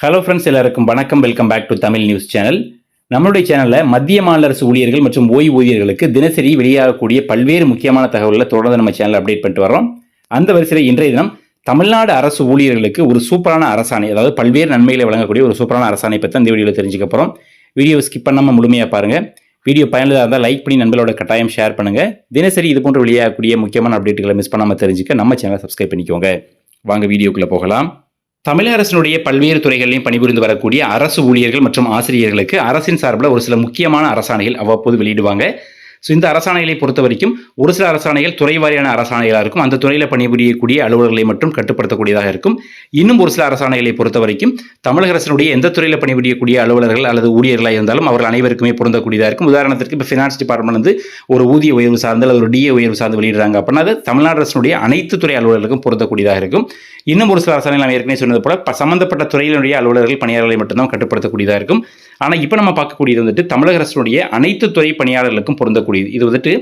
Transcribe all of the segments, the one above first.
Hello friends எல்லாருக்கும் வணக்கம். Welcome back to Tamil news channel நம்மளுடைய சேனலில் மத்திய மாநில அரசு ஊழியர்கள் மற்றும் ஓய்வூதியர்களுக்கு தினசரி வெளியாகக்கூடிய பல்வேறு முக்கியமான தகவல்களை தொடர்ந்து நம்ம சேனல் அப்டேட் பண்ணிட்டு வரோம் அந்த வரிசையில் இன்றைய தினம் தமிழ்நாடு அரசு ஊழியர்களுக்கு ஒரு சூப்பரான அரசாணை அதாவது பல்வேறு நன்மைகளை வழங்கக்கூடிய ஒரு சூப்பரான அரசாணை பற்றி இந்த வீடியோவில் தெரிஞ்சுக்க போகிறோம் வீடியோ ஸ்கிப் பண்ணாமல் முழுமையாக பாருங்கள் வீடியோ பயனுள்ளதாக இருந்தால் லைக் பண்ணி நண்பர்களோட கட்டாயம் ஷேர் பண்ணுங்கள் தினசரி இது போன்ற வெளியாகக்கூடிய முக்கியமான அப்டேட்டுகளை மிஸ் பண்ணாமல் தெரிஞ்சுக்க நம்ம சேனலை சப்ஸ்கிரைப் பண்ணிக்கோங்க. வாங்க வீடியோக்குள்ளே போகலாம். தமிழக அரசினுடைய பல்வேறு துறைகளிலும் பணிபுரிந்து வரக்கூடிய அரசு ஊழியர்கள் மற்றும் ஆசிரியர்களுக்கு அரசின் சார்பில் ஒரு சில முக்கியமான அரசாணைகள் அவ்வப்போது வெளியிடுவாங்க. ஸோ இந்த அரசாணைகளை பொறுத்த வரைக்கும் ஒரு சில அரசாணைகள் துறை வாரியான அரசாணைகளாக இருக்கும். அந்த துறையில் பணிபுரியக்கூடிய அலுவலர்களை மட்டும் கட்டுப்படுத்தக்கூடியதாக இருக்கும். இன்னும் ஒரு சில அரசாணைகளை பொறுத்த வரைக்கும் தமிழக அரசினுடைய எந்த துறையில் பணிபுரியக்கூடிய அலுவலர்கள் அல்லது ஊழியர்களாக இருந்தாலும் அவர்கள் அனைவருக்குமே பொருந்தக்கூடியதாக இருக்கும். உதாரணத்திற்கு இப்போ ஃபினான்ஸ் டிபார்ட்மெண்ட் வந்து ஒரு ஊதிய உயர்வு சார்ந்து அல்லது ஒரு டிஏ உயர்வு சார்ந்து வெளியிடுறாங்க அப்படின்னா அது தமிழ்நாடு அரசினுடைய அனைத்து துறை அலுவலர்களுக்கும் பொருந்தக்கூடியதாக இருக்கும். இன்னும் ஒரு சில அரசாணைகள் நான் ஏற்கனவே சொன்னது போல சம்பந்தப்பட்ட துறையினுடைய அலுவலர்கள் பணியாளர்களை மட்டும்தான் கட்டுப்படுத்தக்கூடியதாக இருக்கும். ஆனால் இப்போ நம்ம பார்க்கக்கூடியது வந்துட்டு தமிழக அரசினுடைய அனைத்து துறை பணியாளர்களுக்கும் பொருந்தக்கூடியது. இது வந்துட்டு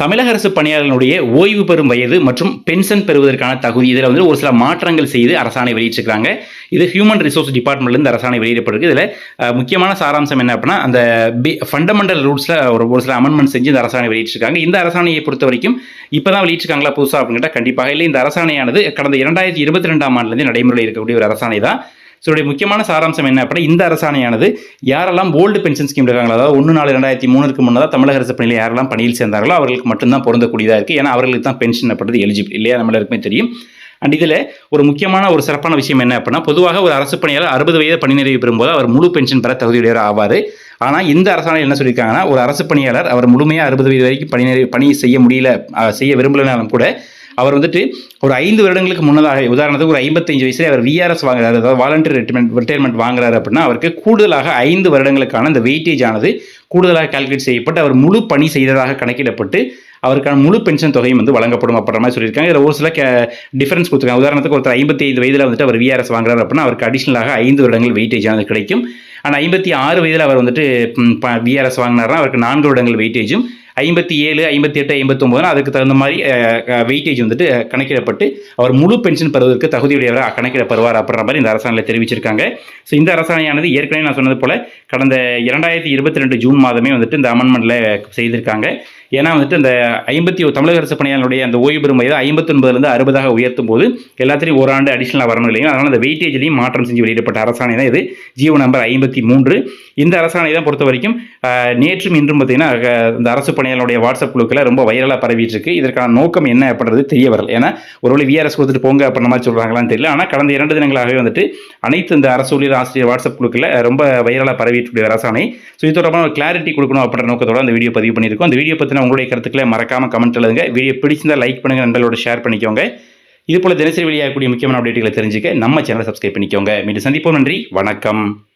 தமிழக அரசு பணியாளர்களுடைய ஓய்வு பெறும் வயது மற்றும் பென்ஷன் பெறுவதற்கான தகுதி இதில் வந்து ஒரு சில மாற்றங்கள் செய்து அரசாணை வெளியிட்டிருக்காங்க இது ஹியூமன் ரிசோர்ஸ் டிபார்ட்மெண்ட்லேருந்து அரசாணை வெளியிடப்பட்டிருக்கு. இதில் முக்கியமான சாராம்சம் என்ன அப்படின்னா அந்த பி ஃபண்டமெண்டல் ரூல்ஸில் ஒரு ஒரு சில அமெண்ட்மெண்ட் செஞ்சு இந்த அரசாணை வெளியிட்டிருக்காங்க. இந்த அரசாணையை பொறுத்த வரைக்கும் இப்போ தான் வெளியிட்டிருக்காங்களா புதுசாக அப்படின்னு கேட்டால் கண்டிப்பாக இல்லை. இந்த அரசாணையானது கடந்த இரண்டாயிரத்தி இருபத்தி ரெண்டாம் ஆண்டுலேருந்து நடைமுறையில் இருக்கக்கூடிய ஒரு அரசாணை தான் இதோடைய முக்கியமான சாராம்சம் என்ன அப்படின்னா இந்த அரசாணையானது யாரெல்லாம் ஓல்டு பென்ஷன் ஸ்கீம் இருக்காங்களோ அதாவது ஒன்று நாலு ரெண்டாயிரத்தி மூணுக்கு முன்னதாக தமிழக அரசு பணியில் யாரெல்லாம் பணியில் சேர்ந்தார்களோ அவர்களுக்கு மட்டும்தான் பொருந்தக்கூடியதாக இருக்குது ஏன்னா அவர்களுக்கு தான் பென்ஷன் அப்படின்றது எலிஜிபிள் இல்லையா? நம்மளுக்குமே தெரியும். அண்ட் இதில் ஒரு முக்கியமான ஒரு சிறப்பான விஷயம் என்ன அப்படின்னா பொதுவாக ஒரு அரசு பணியாளர் அறுபது வயது பணி நிறைவு பெறும்போது அவர் முழு பென்ஷன் பெற தகுதியுடையவர் ஆவார். ஆனால் இந்த அரசாணையில் என்ன சொல்லியிருக்காங்கன்னா ஒரு அரசு பணியாளர் அவர் முழுமையாக அறுபது வயது வரைக்கும் பணி நிறைவு பணி செய்ய முடியல செய்ய விரும்பலைனாலும் கூட அவர் வந்துட்டு ஒரு ஐந்து வருடங்களுக்கு முன்னதாக உதாரணத்துக்கு ஒரு ஐம்பத்தஞ்சு வயசுல அவர் விஆர்எஸ் வாங்குறாரு அதாவது வாலண்டரி ரிட்டைர்மெண்ட் ரிட்டையர்மெண்ட் வாங்குறாரு அப்படின்னா அவருக்கு கூடுதலாக ஐந்து வருடங்களுக்கான அந்த வெயிட்டேஜ் ஆனது கூடுதலாக கால்குலேட் செய்யப்பட்டு அவர் முழு பணி செய்ததாக கணக்கிடப்பட்டு அவருக்கான முழு பென்ஷன் தொகையும் வந்து வழங்கப்படும் அப்படின்ற மாதிரி சொல்லியிருக்காங்க. இதில் ஒரு சில டிஃபரன்ஸ் கொடுத்துருக்காங்க. உதாரணத்துக்கு ஒருத்தர் ஐம்பத்தி ஐந்து வயதில் வந்துட்டு அவர் விஆர்எஸ் வாங்குறாரு அப்படின்னா அவருக்கு அடிஷனலாக ஐந்து வருடங்கள் வெயிட்டேஜ் ஆனது கிடைக்கும். ஆனால் ஐம்பத்தி ஆறு வயதில் அவர் வந்துட்டு விஆர்எஸ் வாங்கினார்னா அவருக்கு நான்கு வருடங்கள் வெயிட்டேஜும் ஐம்பத்தி ஏழு ஐம்பத்தி எட்டு ஐம்பத்தொம்போதுனா அதுக்கு தகுந்த மாதிரி வெயிட்டேஜ் வந்துட்டு கணக்கிடப்பட்டு அவர் முழு பென்ஷன் பெறுவதற்கு தகுதியுடையவராக கணக்கிடப்படுவார் அப்படின்ற மாதிரி இந்த அரசாணையில் தெரிவிச்சிருக்காங்க. ஸோ இந்த அரசாணையானது ஏற்கனவே நான் சொன்னது போல கடந்த இரண்டாயிரத்தி இருபத்தி ரெண்டு ஜூன் மாதமே வந்துட்டு இந்த அமெண்ட்மெண்ட்டில் செய்திருக்காங்க. ஏன்னா வந்துட்டு இந்த ஐம்பத்தி தமிழக அரசு பணியாளருடைய அந்த ஓய்வு பெறும் வயது ஐம்பத்தொன்பதுலேருந்து அறுபதாக உயர்த்தும் போது எல்லாத்திலையும் ஒரு ஆண்டு அடிஷனலாக வரணும் இல்லைங்களா அதனால் அந்த வெயிட்டேஜ்லையும் மாற்றம் செஞ்சு வெளியிடப்பட்ட அரசாணை தான் இது. ஜீவோ நம்பர் ஐம்பத்தி மூன்று. இந்த அரசாணை தான் பொறுத்த வரைக்கும் நேற்றும் இன்றும் பார்த்தீங்கன்னா இந்த அரசு பணியாளருடைய வாட்ஸ்அப் குழுக்களை ரொம்ப வைரலாக பரவிட்டு இருக்கு. இதற்கான நோக்கம் என்ன அப்படின்றது தெரிய வரல. ஏன்னா ஒருவேளை விஆர்எஸ் கொடுத்துட்டு போங்க அப்படின்ற மாதிரி சொல்கிறாங்களான்னு தெரியல. ஆனால் கடந்த இரண்டு தினங்களாகவே வந்துட்டு அனைத்து இந்த அரசு ஊழியர் ஆசிரியர் வாட்ஸ்அப் குழுக்களில் ரொம்ப வைரலாக பரவிட்டு அரசாணை. ஸோ இது தொடர்பான ஒரு கிளாரிட்டி கொடுக்கணும் அப்படின்ற நோக்கத்தோட அந்த வீடியோ பதிவு பண்ணியிருக்கோம். அந்த வீடியோ பற்றின உங்களுடைய கருத்துக்களை மறக்காம கமெண்ட் எழுதுங்க. வீடியோ பிடிச்சிருந்தா லைக் பண்ணுங்க நண்பர்களோட ஷேர் பண்ணிக்கோங்க. இது போல தினசரி வெளியாகக்கூடிய முக்கியமான அப்டேட்டுகளை தெரிஞ்சுக்க நம்ம சேனலை சப்ஸ்கிரைப் பண்ணிக்கோங்க. மீண்டும் சந்திப்போம் நன்றி வணக்கம்.